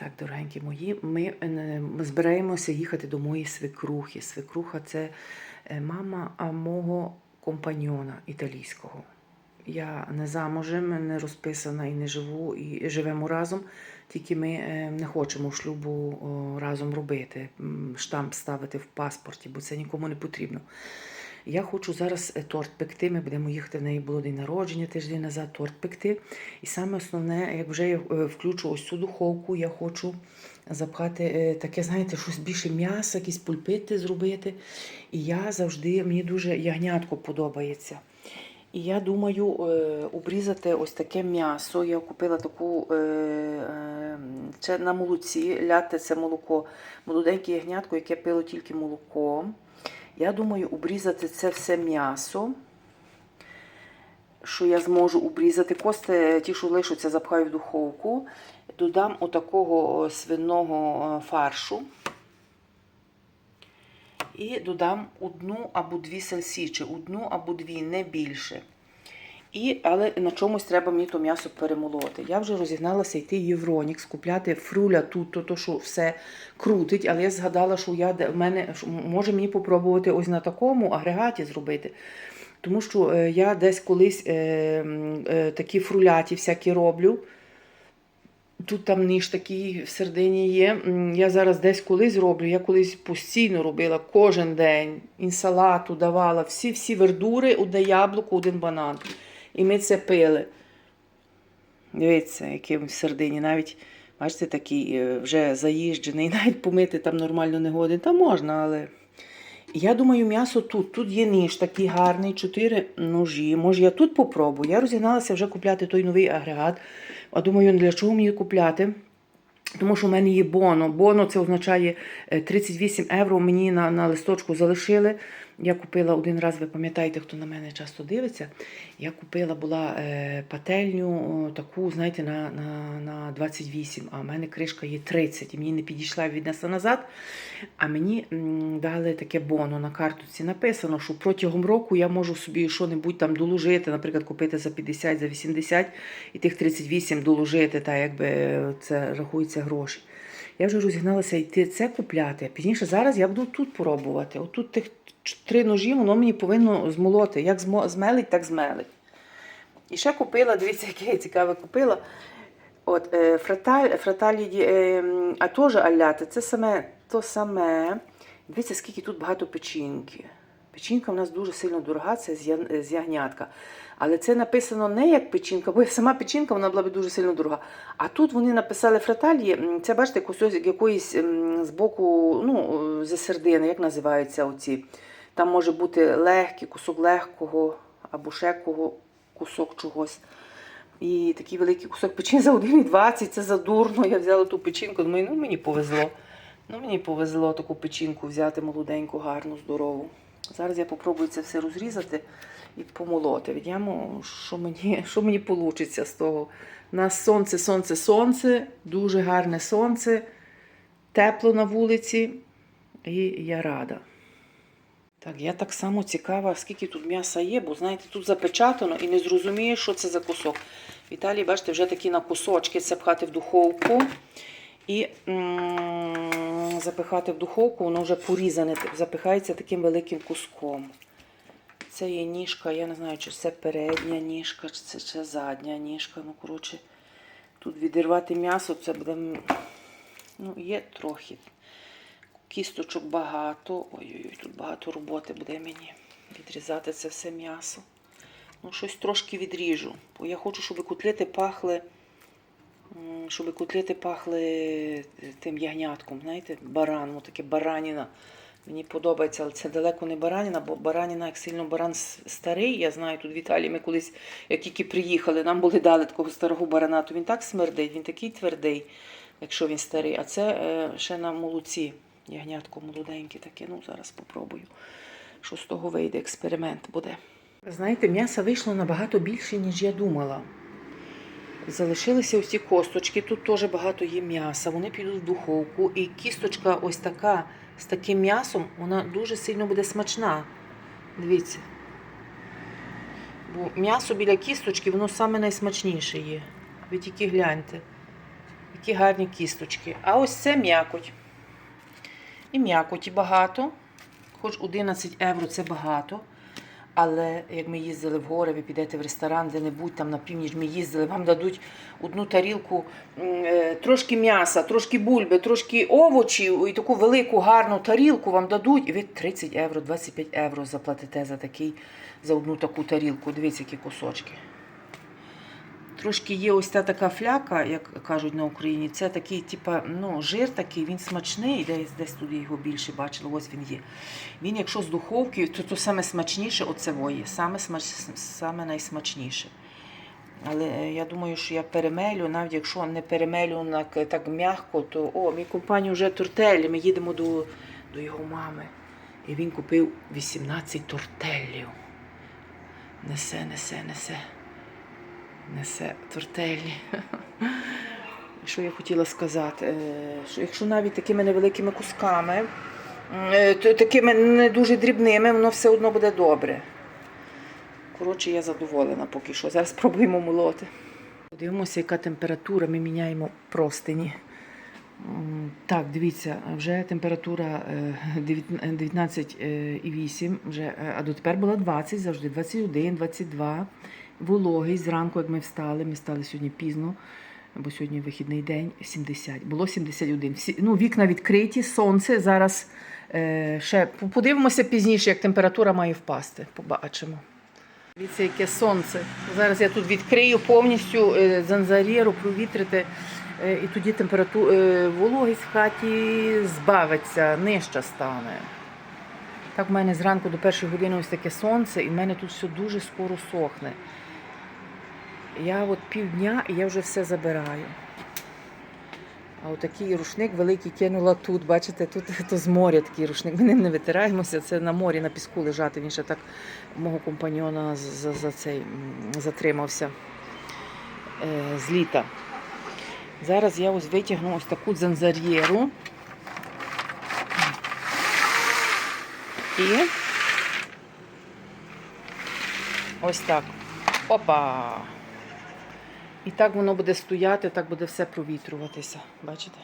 Так, дорогенькі мої, ми, е, збираємося їхати до моєї свекрухи. Свекруха це е, мама мого компаньйона італійського. Я не замужем, не розписана і не живу, і живемо разом. Тільки ми е, не хочемо шлюбу разом робити, штамп ставити в паспорті, бо це нікому не потрібно. Я хочу зараз е, торт пекти. Ми будемо їхати. В неї було день народження тиждень назад торт пекти. І саме основне, як вже я е, включу ось цю духовку, я хочу запхати е, таке, знаєте, щось більше м'яса, якісь пульпити зробити. І я завжди, мені дуже ягнятко подобається. І я думаю обрізати ось таке м'ясо. Я купила таку це на молоці, ляте це молоко, молоденьке ягнятко, яке пило тільки молоко. Я думаю, обрізати це все м'ясо, що я зможу обрізати. Кости, ті, що лишаться, запхаю в духовку. Додам отакого свиного фаршу. І додам одну або дві сальсічі, одну або дві, не більше. І, але на чомусь треба мені то м'ясо перемолоти. Я вже розігналася йти в Євронікс, купляти фруля тут, то, то що все крутить, але я згадала, що я в мене може мені попробувати ось на такому агрегаті зробити. Тому що е, я десь колись е, е, такі фруляті всякі роблю. Тут там ніж такий в середині є. Я зараз десь колись роблю. Я колись постійно робила кожен день інсалату давала, всі всі вердури, одне яблуко, один банан. І ми це пили. Дивіться, який в середині. Навіть, бачите, такий е, вже заїжджений, навіть помити там нормально не годин. Та можна, але. Я думаю, м'ясо тут. Тут є ніж такий гарний, чотири ножі. Може, я тут попробую. Я розігналася вже купляти той новий агрегат. А думаю, для чого мені купляти? Тому що в мене є боно. Боно це означає е, 38 євро мені на, на листочку залишили. Я купила один раз, ви пам'ятаєте, хто на мене часто дивиться. Я купила була е, пательню таку, знаєте, на, на, на 28, а в мене кришка є 30, і мені не підійшла віднесла назад. А мені дали таке боно на карточці. Написано, що протягом року я можу собі що-небудь там доложити, наприклад, купити за 50, за 80 і тих 38 доложити, та якби е, це рахується гроші. Я вже розігналася йти це купляти. Пізніше зараз я буду тут пробувати. Отут тих три ножі, воно мені повинно змолоти. Як змелить, так змелить. І ще купила, дивіться, яке я цікаве купила. От, е, фраталь, фраталі, е, а теж аляти, це саме то саме. Дивіться, скільки тут багато печінки. Печінка в нас дуже сильно дорога, це з ягнятка. Але це написано не як печінка, бо сама печінка вона була б дуже сильно дорога. А тут вони написали фраталі, це бачите, кусок якоїсь з боку, ну, зі сердини, як називаються оці. Там може бути легкий, кусок легкого або ще кусок чогось. І такий великий кусок печінки за 1,20, це задурно. Я взяла ту печінку, думаю, ну мені повезло. Ну мені повезло таку печінку взяти молоденьку, гарну, здорову. Зараз я попробую це все розрізати і помолоти. Відямо, що мені, що мені вийде з того. У нас сонце, сонце, сонце, дуже гарне сонце, тепло на вулиці, і я рада. Так, я так само цікава, скільки тут м'яса є, бо знаєте, тут запечатано і не зрозумієш, що це за кусок. В Італії, бачите, вже такі на кусочки це пхати в духовку і м, запихати в духовку, воно вже порізане, запихається таким великим куском. Це є ніжка, я не знаю, чи це передня ніжка, чи це, чи задня ніжка. Ну, коротше, тут відірвати м'ясо, це буде. Ну, є трохи. Кісточок багато. Ой-ой-ой, тут багато роботи буде мені відрізати це все м'ясо. Ну, щось трошки відріжу. Бо я хочу, щоб котлети пахли, щоб котлети пахли е, тим ягнятком, знаєте, баран, ну, таке бараніна. Мені подобається, але це далеко не бараніна, бо бараніна, як сильно баран старий, я знаю, тут в Італії ми колись, як тільки приїхали, нам були дали такого старого барана, то він так смердить, він такий твердий, якщо він старий. А це е, ще на молоці. Ягнятко молоденьке таке. Ну, зараз спробую, що з того вийде, експеримент буде. Знаєте, м'яса вийшло набагато більше, ніж я думала. Залишилися ці косточки, тут теж багато є м'яса, вони підуть в духовку. І кісточка ось така з таким м'ясом, вона дуже сильно буде смачна. Дивіться. Бо м'ясо біля кісточки, воно саме найсмачніше є. Ви тільки гляньте. Такі гарні кісточки. А ось це м'якоть. І м'якоті багато. Хоч 11 євро це багато. Але як ми їздили в гори, ви підете в ресторан, де-небудь там на північ ми їздили, вам дадуть одну тарілку, е, трошки м'яса, трошки бульби, трошки овочів і таку велику гарну тарілку вам дадуть, і ви 30 євро, 25 євро заплатите за такий, за одну таку тарілку. Дивіться, які кусочки. Трошки є ось та така фляка, як кажуть на Україні. Це такий, типа, ну, жир такий, він смачний, десь, десь тут його більше бачила, ось він є. Він, якщо з духовки, то, то саме смачніше оце воє, саме, смач, саме найсмачніше. Але е, я думаю, що я перемелю, навіть якщо не перемелю на, так м'яко, то о, мій компаній вже тортелі, ми їдемо до, до його мами. І він купив 18 тортелів. Несе, несе, несе несе тортелі. Що я хотіла сказати? Е, Що якщо навіть такими невеликими кусками, е, такими не дуже дрібними, воно все одно буде добре. Коротше, я задоволена поки що. Зараз спробуємо молоти. Подивимося, яка температура. Ми міняємо простині. Так, дивіться, вже температура е, дев'ят- е, 19,8, вже, а дотепер була 20, завжди 21, 22. Вологість зранку, як ми встали, ми встали сьогодні пізно, бо сьогодні вихідний день, 70. Було 71. Всі, ну, вікна відкриті, сонце. Зараз е, ще подивимося пізніше, як температура має впасти. Побачимо. Дивіться, яке сонце. Зараз я тут відкрию повністю е, занзарєру, провітрити, е, і тоді температура, е, вологість в хаті збавиться, нижча стане. Так в мене зранку до першої години ось таке сонце, і в мене тут все дуже скоро сохне. Я от півдня і я вже все забираю. А отакий рушник великий кинула тут. Бачите, тут то з моря такий рушник. Ми ним не витираємося. Це на морі, на піску лежати. Він ще так мого компаньона за, за цей затримався е, з літа. Зараз я ось витягну ось таку дзанзар'єру. І ось так. Опа! І так воно буде стояти, так буде все провітрюватися. Бачите?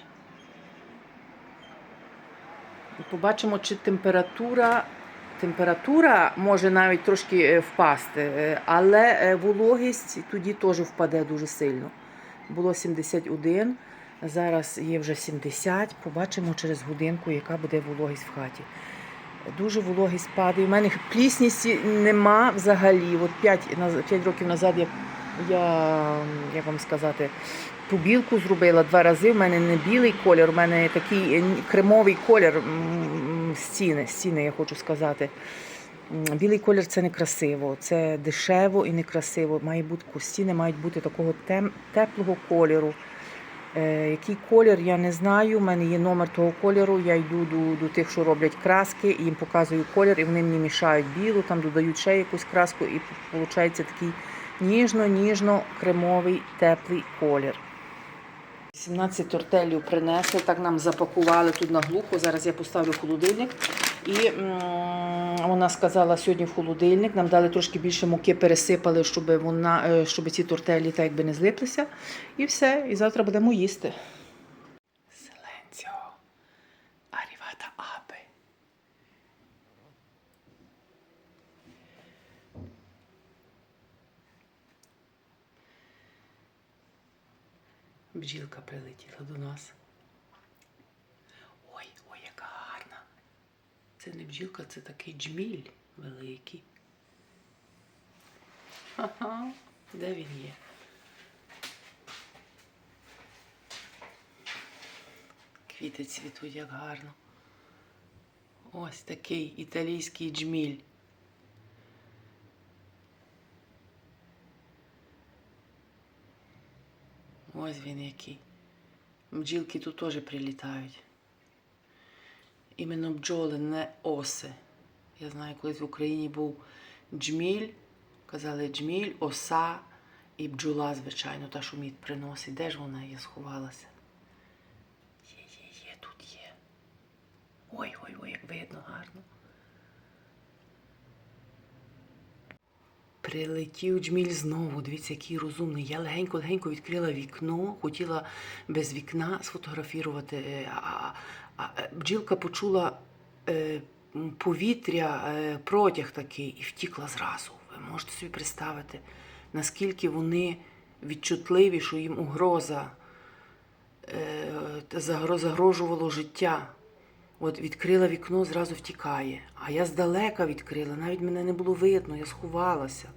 І побачимо, чи температура. Температура може навіть трошки е, впасти, е, але е, вологість тоді теж впаде дуже сильно. Було 71, зараз є вже 70. Побачимо через годинку, яка буде вологість в хаті. Дуже вологість падає. У мене плісність нема взагалі. От 5, 5 років назад я, я, як вам сказати, побілку зробила два рази. У мене не білий колір, у мене такий е, кремовий колір стіни, стіни, я хочу сказати. Білий колір це некрасиво, це дешево і некрасиво. Має бути стіни мають бути такого тем, теплого кольору. Е, який колір, я не знаю. У мене є номер того кольору. Я йду до, до тих, що роблять краски, і їм показую колір, і вони мені мішають білу, там додають ще якусь краску, і виходить такий ніжно-ніжно-кремовий теплий колір. 17 тортелів принесли, так нам запакували тут на глухо. Зараз я поставлю холодильник. І вона сказала сьогодні в холодильник. Нам дали трошки більше муки, пересипали, щоб вона, е, щоб ці тортелі так якби не злиплися. І все. І завтра будемо їсти. Бджілка прилетіла до нас. Ой, ой, яка гарна. Це не бджілка, це такий джміль великий. Ага, де він є? Квіти цвітуть як гарно. Ось такий італійський джміль. Ось він який. Бджілки тут теж прилітають. Іменно бджоли, не оси. Я знаю, колись в Україні був джміль, казали джміль, оса і бджола, звичайно, та, що мід приносить. Де ж вона є сховалася? Є, є, є, тут є. Ой, ой, ой, як видно гарно. Прилетів джміль знову. Дивіться, який розумний. Я легенько-легенько відкрила вікно, хотіла без вікна сфотографувати. е, А, а бджілка почула е, повітря, е, протяг такий, і втікла зразу. Ви можете собі представити, наскільки вони відчутливі, що їм угроза е, загрожувало життя. От відкрила вікно, зразу втікає. А я здалека відкрила, навіть мене не було видно, я сховалася.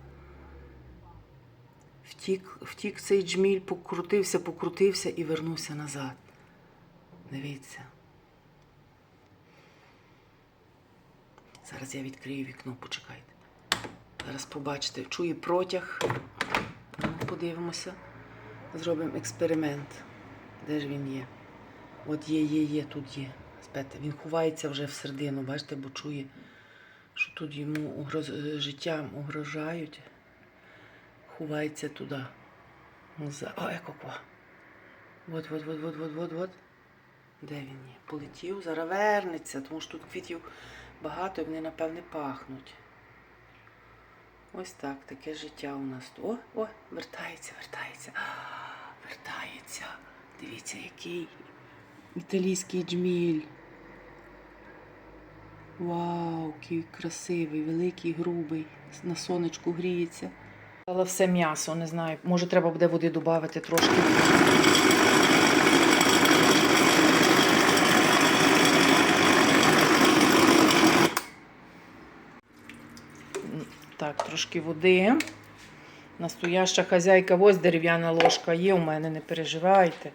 Втік, втік цей джміль, покрутився, покрутився і вернувся назад. Дивіться. Зараз я відкрию вікно, почекайте. Зараз побачите, чує протяг. Ну, подивимося. Зробимо експеримент. Де ж він є? От є, є, є, тут є. Спете, він ховається вже всередину, бачите, бо чує, що тут йому угроз... життям угрожають. Ховається туди. За... О, екоква. От, от, от, от, от, от, от. Де він є? Полетів, зараз вернеться, тому що тут квітів багато і вони, напевне, пахнуть. Ось так, таке життя у нас. О, о, вертається, вертається. Вертається. Дивіться, який італійський джміль. Вау, який красивий, великий, грубий. На сонечку гріється. Але все м'ясо, не знаю. Може, треба буде води додати трошки. Так, трошки води. Настояща хазяйка, ось дерев'яна ложка є у мене, не переживайте.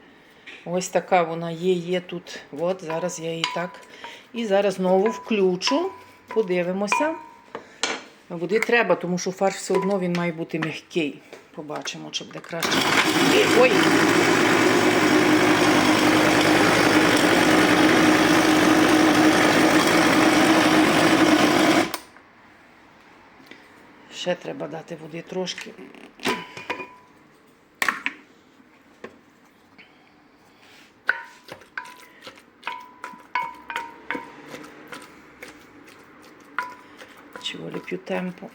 Ось така вона є, є тут. От, зараз я її так. І зараз знову включу. Подивимося. Води треба, тому що фарш все одно він має бути м'який. Побачимо, чи буде краще. Ой! Ще треба дати води трошки. Vuole più tempo.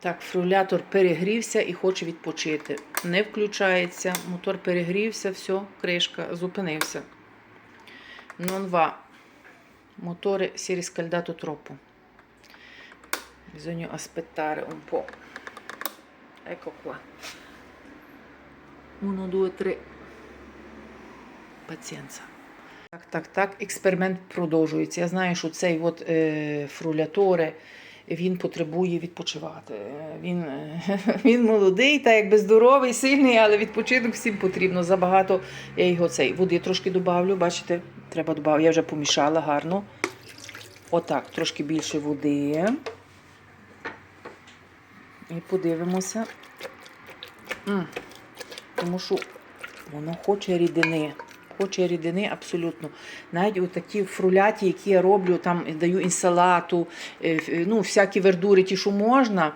Так, фрулятор перегрівся і хоче відпочити. Не включається, мотор перегрівся, все, кришка, зупинився. Va. Motore si è riscaldato troppo. Bisogna aspettare un po'. Ecco qua. 1, 2, 3. Pazienza. Так, так, так. Експеримент продовжується. Я знаю, що цей от, е, фруляторе він потребує відпочивати. Він, він молодий, та якби здоровий, сильний, але відпочинок всім потрібно. Забагато я його цей води трошки добавлю. Бачите, треба додати. Я вже помішала гарно. Отак, трошки більше води. І подивимося. М, Тому що воно хоче рідини. Хоче рідини абсолютно. Навіть отакі фруляті, які я роблю, там даю інсалату, е, ну, всякі вердури, ті, що можна,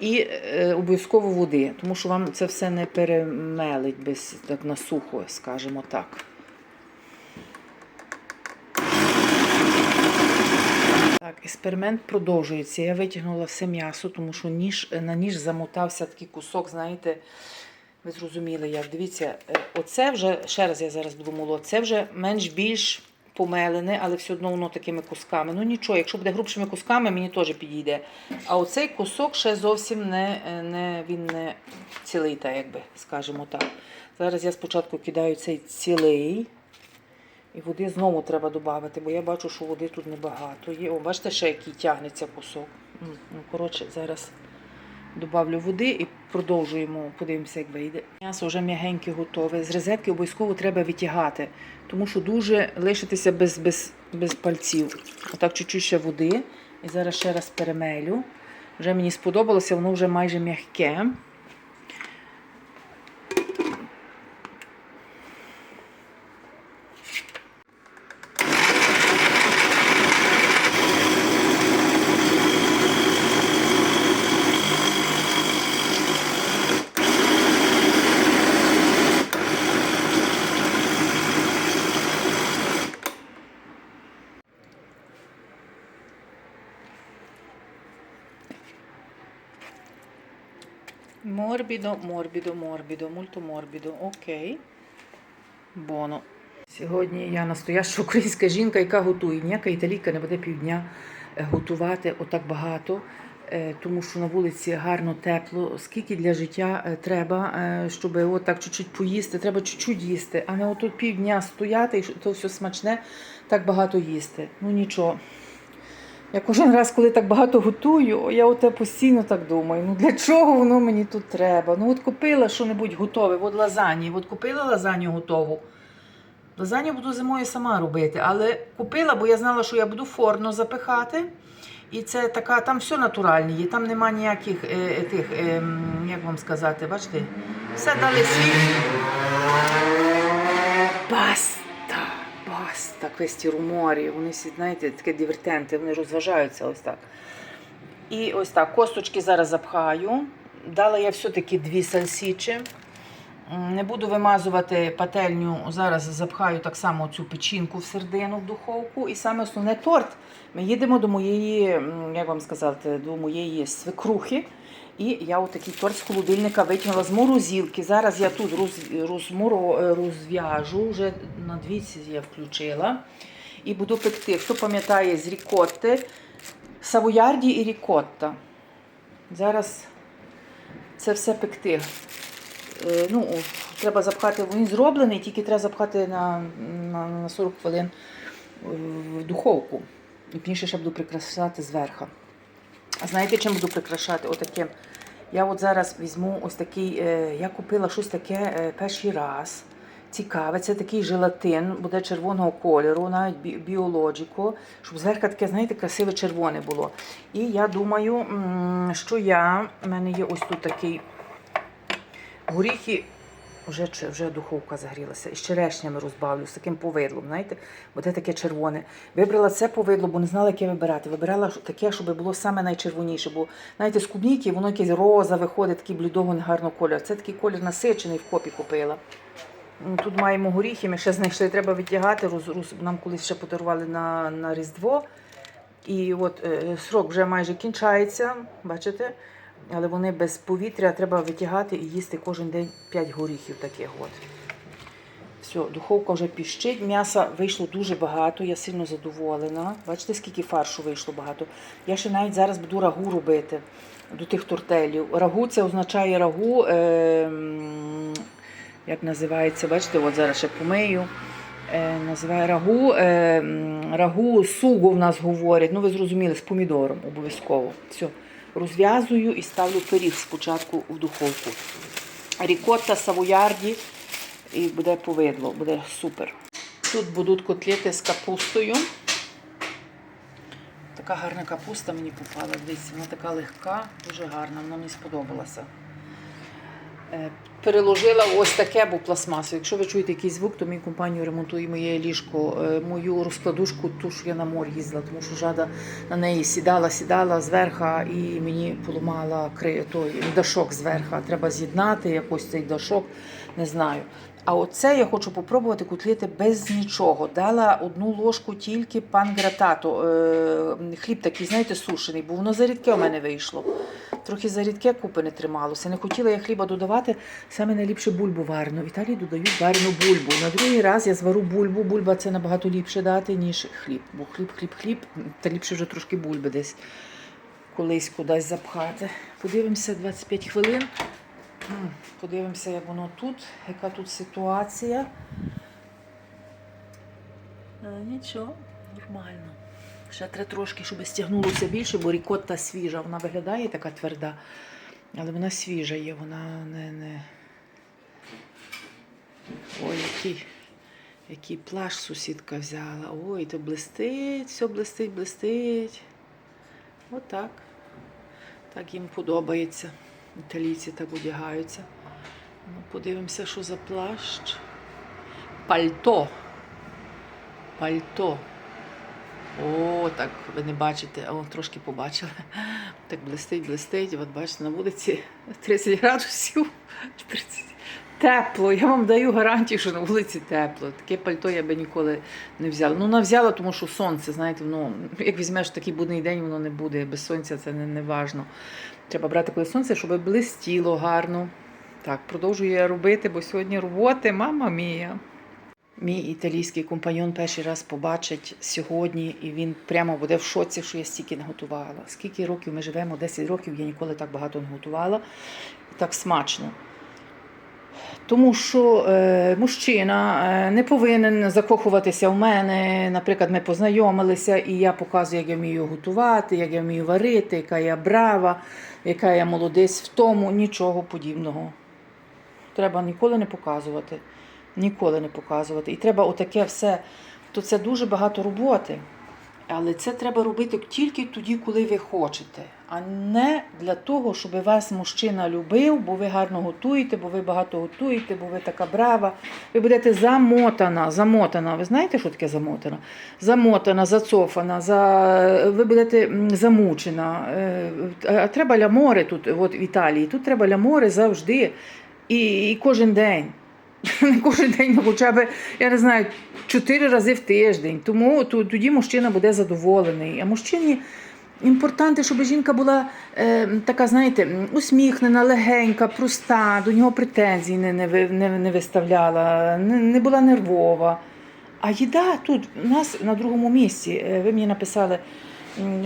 і е, обов'язково води, тому що вам це все не перемелить без так на сухо, скажімо так. Так, експеримент продовжується. Я витягнула все м'ясо, тому що ніж, на ніж замотався такий кусок, знаєте, ви зрозуміли, як. Дивіться, е, оце вже, ще раз я зараз буду це вже менш-більш помелене, але все одно воно такими кусками. Ну нічого, якщо буде грубшими кусками, мені теж підійде. А оцей кусок ще зовсім не, е, не, він не цілий, так якби, скажімо так. Зараз я спочатку кидаю цей цілий. І води знову треба додати, бо я бачу, що води тут небагато є. О, бачите, ще який тягнеться кусок. Ну, коротше, зараз додавлю води і продовжуємо, подивимося, як вийде. М'ясо вже м'ягеньке готове. З розетки обов'язково треба витягати, тому що дуже лишитися без, без, без пальців. Отак чуть-чуть ще води. І зараз ще раз перемелю. Вже мені сподобалося, воно вже майже м'яке. Морбідо, морбідо, морбідо, мульто морбідо. Окей. Боно. Сьогодні я настояща українська жінка, яка готує. Ніяка італійка не буде півдня е, готувати отак багато, е, тому що на вулиці гарно, тепло. Скільки для життя е, треба, щоб отак чуть-чуть поїсти, треба чуть-чуть їсти, а не отут півдня стояти і то все смачне, так багато їсти. Ну нічого. Я кожен раз, коли так багато готую, я оте постійно так думаю. Ну для чого воно мені тут треба? Ну от купила що-небудь готове, от лазані, от купила лазанью готову. Лазанью буду зимою сама робити, але купила, бо я знала, що я буду форно запихати. І це така, там все натуральне є, там нема ніяких е, е, тих, е, як вам сказати, бачите, все дали світ. Баста, баста, квесті руморі. Вони всі, знаєте, такі дивертенти, вони розважаються ось так. І ось так, косточки зараз запхаю. Дала я все-таки дві сальсічі. Не буду вимазувати пательню. Зараз запхаю так само цю печінку в середину в духовку. І саме основне торт. Ми їдемо до моєї, як вам сказати, до моєї свекрухи. І я отакий торт з холодильника витягнула з морозилки. Зараз я тут е, розв'яжу, вже на двіці я включила. І буду пекти. Хто пам'ятає з рікотти, савоярді і рікотта. Зараз це все пекти. Е, Ну, треба запхати, він зроблений, тільки треба запхати на, на, на 40 хвилин в духовку. І пізніше ще буду прикрашати зверху. А знаєте, чим буду прикрашати? Отаким. Я от зараз візьму ось такий, е, я купила щось таке е, перший раз. Цікаве, це такий желатин, буде червоного кольору, навіть бі- біологіко, щоб зверху таке, знаєте, красиве червоне було. І я думаю, що я, в мене є ось тут такий горіхи, вже, вже духовка загрілася, і з черешнями розбавлю, з таким повидлом, знаєте, буде таке червоне. Вибрала це повидло, бо не знала, яке вибирати. Вибирала таке, щоб було саме найчервоніше, бо знаєте, з клубніки воно якесь роза виходить, такий блідого негарного кольору. Це такий колір насичений, в копі купила. Тут маємо горіхи, ми ще знайшли, треба витягати. Роз, роз, нам колись ще подарували на, на Різдво. І от е, срок вже майже кінчається, бачите? Але вони без повітря треба витягати і їсти кожен день 5 горіхів таких от. Все, духовка вже піщить. М'яса вийшло дуже багато, я сильно задоволена. Бачите, скільки фаршу вийшло багато. Я ще навіть зараз буду рагу робити до тих тортелів. Рагу це означає рагу, е, як називається, бачите, от зараз ще помию. Е, називає рагу, е, рагу суго в нас говорять. Ну, ви зрозуміли, з помідором обов'язково. Все. Розв'язую і ставлю пиріг спочатку в духовку. Рікотта, савоярді і буде повидло, буде супер. Тут будуть котлети з капустою. Така гарна капуста мені попала. Дивіться, вона така легка, дуже гарна, вона мені сподобалася. Е, Переложила ось таке, бо пластмасу. Якщо ви чуєте якийсь звук, то мій компанію ремонтує моє ліжко, е, мою розкладушку, ту, що я на мор їздила, тому що жада на неї сідала, сідала зверху і мені поламала той дашок зверху. Треба з'єднати якось цей дашок, не знаю. А оце я хочу попробувати котлети без нічого. Дала одну ложку тільки пангратато. Е, хліб такий, знаєте, сушений, бо воно зарідке у мене вийшло. Трохи зарідке купи не трималося. Не хотіла я хліба додавати, саме найліпше бульбу варену. В Італії додають варену бульбу. На другий раз я звару бульбу. Бульба це набагато ліпше дати, ніж хліб. Бо хліб, хліб, хліб, та ліпше вже трошки бульби десь колись кудись запхати. Подивимося 25 хвилин. Подивимося, як воно тут, яка тут ситуація. Е, Нічого, нормально. Ще треба трошки, щоб стягнулося більше, бо рікотта свіжа. Вона виглядає така тверда, але вона свіжа є, вона не. не... Ой, який, який плащ сусідка взяла. Ой, то блистить, все блистить, блистить. Отак. Так їм подобається. Італійці так одягаються. Ну, подивимося, що за плащ. Пальто. Пальто. О, так ви не бачите, а трошки побачили. Так блистить, блистить. От бачите, на вулиці 30 градусів. 30. Тепло, я вам даю гарантію, що на вулиці тепло. Таке пальто я би ніколи не взяла. Ну, вона взяла, тому що сонце, знаєте, воно, як візьмеш такий будний день, воно не буде. Без сонця це не, не важно. Треба брати коли сонце, щоб блистіло гарно. Так, продовжую я робити, бо сьогодні роботи, мама мія. Мій італійський компаньон перший раз побачить сьогодні, і він прямо буде в шоці, що я стільки не готувала. Скільки років ми живемо? 10 років я ніколи так багато не готувала так смачно. Тому що е, мужчина е, не повинен закохуватися в мене. Наприклад, ми познайомилися, і я показую, як я вмію готувати, як я вмію варити, яка я брава, яка я молодець в тому, нічого подібного. Треба ніколи не показувати. Ніколи не показувати. І треба отаке все. То це дуже багато роботи. Але це треба робити тільки тоді, коли ви хочете, а не для того, щоб вас мужчина любив, бо ви гарно готуєте, бо ви багато готуєте, бо ви така брава. Ви будете замотана, замотана. Ви знаєте, що таке замотана? Замотана, зацофана, за... ви будете замучена. Е, А треба лямори тут, от в Італії. Тут треба лямори завжди і, і кожен день. Не кожен день, ну, хоча б, я не знаю, чотири рази в тиждень. Тому тоді мужчина буде задоволений. А мужчині імпортанте, щоб жінка була е, така, знаєте, усміхнена, легенька, проста, до нього претензій не, не, не, не виставляла, не, не була нервова. А їда тут у нас на другому місці. Е, Ви мені написали,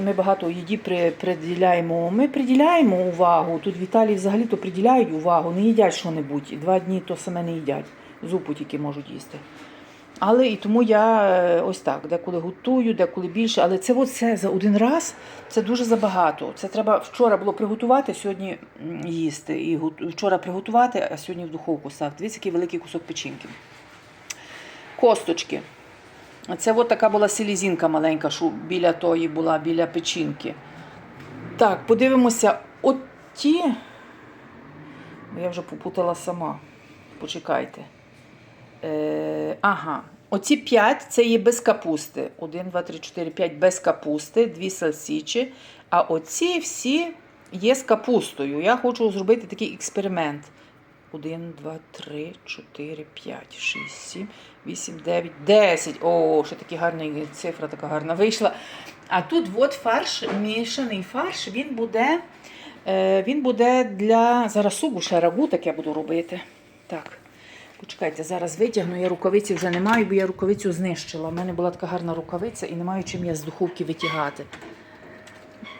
ми багато їді при, приділяємо. Ми приділяємо увагу. Тут в Італії взагалі то приділяють увагу, не їдять що-небудь. Два дні то саме не їдять. Зупу тільки можуть їсти. Але і тому я е, ось так, деколи готую, деколи більше. Але це все за один раз це дуже забагато. Це треба вчора було приготувати, сьогодні їсти. І вчора приготувати, а сьогодні в духовку ставити. Дивіться, який великий кусок печінки. Косточки. Це от така була селізінка маленька, що біля тої була, біля печінки. Так, подивимося, от ті. Я вже попутала сама. Почекайте. Е, ага. Оці 5 це є без капусти. 1, 2, 3, 4, 5 без капусти, 2 сальсічі. А оці всі є з капустою. Я хочу зробити такий експеримент. 1, 2, 3, 4, 5, 6, 7, 8, 9, 10. О, ще така гарна цифра така гарна вийшла. А тут от фарш, мішаний фарш, він буде, е, він буде для. Зараз сугу ще рагу таке буду робити. Так. Почекайте, зараз витягну, я рукавиці вже не маю, бо я рукавицю знищила. У мене була така гарна рукавиця і не маю чим я з духовки витягати.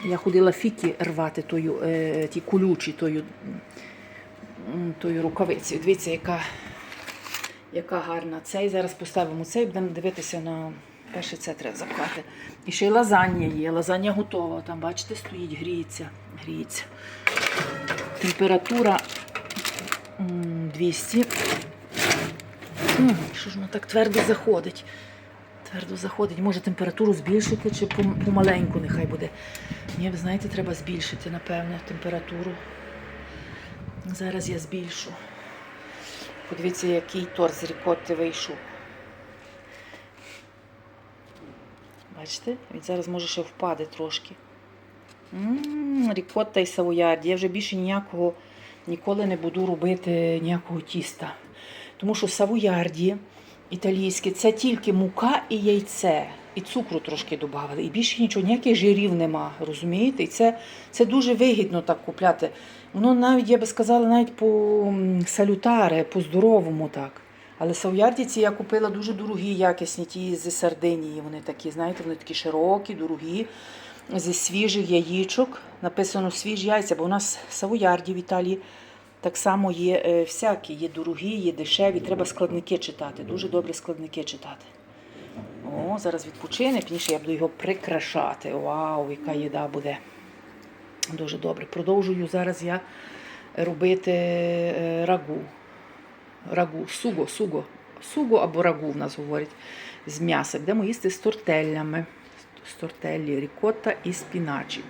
Я ходила фіки рвати тою, е, ті колючі тою, тою рукавицею. Дивіться, яка, яка гарна. Цей зараз поставимо цей, будемо дивитися на перше це треба запхати. І ще й лазанья є. Лазанья готова. Там, бачите, стоїть, гріється. гріється. Температура 200. Що ж воно так твердо заходить? Твердо заходить. Може температуру збільшити чи помаленьку нехай буде. Ні, ви знаєте, треба збільшити, напевне, температуру. Зараз я збільшу. Подивіться, який торт з рікотти вийшов. Бачите? Він зараз може ще впаде трошки. М, Рікотта і савоярді. Я вже більше ніякого ніколи не буду робити ніякого тіста. Тому що савоярді італійське це тільки мука і яйце. І цукру трошки додали. І більше нічого, ніяких жирів нема. Розумієте? І це, це дуже вигідно так купляти. Воно навіть, я би сказала, навіть по салютаре, по-здоровому так. Але сав'ярдіці я купила дуже дорогі, якісні, ті зі Сардинії. Вони такі, знаєте, вони такі широкі, дорогі, зі свіжих яєчок. Написано свіжі яйця, бо у нас савоярді в Італії так само є е, всякі, є дорогі, є дешеві. Треба складники читати. Дуже добре складники читати. О, зараз відпочине, пізніше я буду його прикрашати. Вау, яка їда буде. Дуже добре. Продовжую зараз я робити е, рагу. Рагу, суго, суго. Суго або рагу в нас говорять з м'яса. Будемо їсти з тортеллями. З тортеллі, рікотта і спіначі.